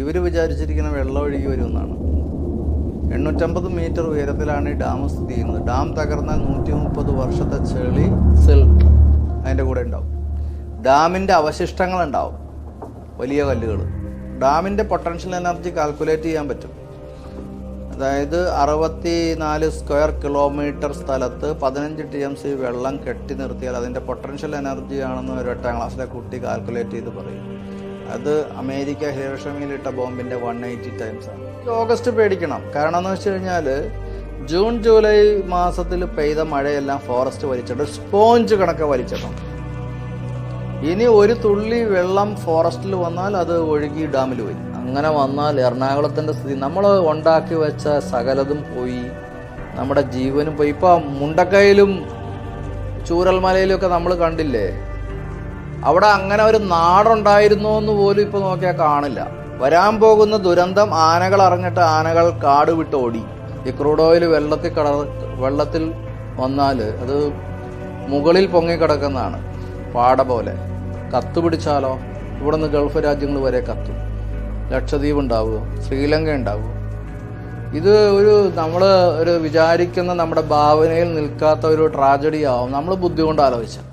ഇവർ വിചാരിച്ചിരിക്കുന്ന വെള്ളം ഒഴുകി വരുമെന്നാണ്. എണ്ണൂറ്റമ്പത് മീറ്റർ ഉയരത്തിലാണ് ഈ ഡാം സ്ഥിതി ചെയ്യുന്നത്. ഡാം തകർന്നാൽ നൂറ്റി മുപ്പത് വർഷത്തെ ചെളി സെൽ അതിന്റെ കൂടെ ഉണ്ടാവും. ഡാമിന്റെ അവശിഷ്ടങ്ങൾ ഉണ്ടാവും വലിയ കല്ലുകൾ. ഡാമിന്റെ പൊട്ടൻഷ്യൽ എനർജി കാൽക്കുലേറ്റ് ചെയ്യാൻ പറ്റും. അതായത് അറുപത്തി നാല് സ്ക്വയർ കിലോമീറ്റർ സ്ഥലത്ത് പതിനഞ്ച് ടി എം സി വെള്ളം കെട്ടി നിർത്തിയാൽ അതിന്റെ പൊട്ടൻഷ്യൽ എനർജി ആണെന്ന് ഒരു എട്ടാം ക്ലാസ്സിലെ കുട്ടി കാൽക്കുലേറ്റ് ചെയ്ത് പറയും. അത് അമേരിക്ക ഹിരോഷമയിലിട്ട ബോംബിന്റെ വൺ എയ്റ്റി ടൈംസ് ആണ്. ഓഗസ്റ്റ് പേടിക്കണം. കാരണം എന്ന് വെച്ച് കഴിഞ്ഞാൽ ജൂൺ ജൂലൈ മാസത്തിൽ പെയ്ത മഴയെല്ലാം ഫോറസ്റ്റ് വലിച്ചിട്ട് സ്പോഞ്ച് കണക്ക് വലിച്ചിടണം ഇനി ഒരു തുള്ളി വെള്ളം ഫോറസ്റ്റിൽ വന്നാൽ അത് ഒഴുകി ഡാമിൽ പോയി. അങ്ങനെ വന്നാൽ എറണാകുളത്തിന്റെ സ്ഥിതി. നമ്മൾ ഉണ്ടാക്കി വെച്ച സകലതും പോയി. നമ്മുടെ ജീവനും പോയി. ഇപ്പം മുണ്ടക്കയിലും ചൂരൽമലയിലും ഒക്കെ നമ്മൾ കണ്ടില്ലേ? അവിടെ അങ്ങനെ ഒരു നാടുണ്ടായിരുന്നോ എന്ന് പോലും ഇപ്പോൾ നോക്കിയാൽ കാണില്ല. വരാൻ പോകുന്ന ദുരന്തം ആനകൾ അറിഞ്ഞിട്ട് ആനകൾ കാട് വിട്ട് ഓടി. ഈ ക്രൂഡ് ഓയിൽ വെള്ളത്തിൽ കട വെള്ളത്തിൽ വന്നാൽ അത് മുകളിൽ പൊങ്ങിക്കിടക്കുന്നതാണ് പാട പോലെ. കത്ത് പിടിച്ചാലോ? ഇവിടെ നിന്ന് ഗൾഫ് രാജ്യങ്ങൾ വരെ കത്തും. ലക്ഷദ്വീപ് ഉണ്ടാവുമോ ശ്രീലങ്ക ഉണ്ടാവുമോ ഇത് ഒരു നമ്മൾ ഒരു വിചാരിക്കുന്ന നമ്മുടെ ഭാവനയിൽ നിൽക്കാത്ത ഒരു ട്രാജഡി ആവും നമ്മൾ ബുദ്ധി കൊണ്ട് ആലോചിച്ചാൽ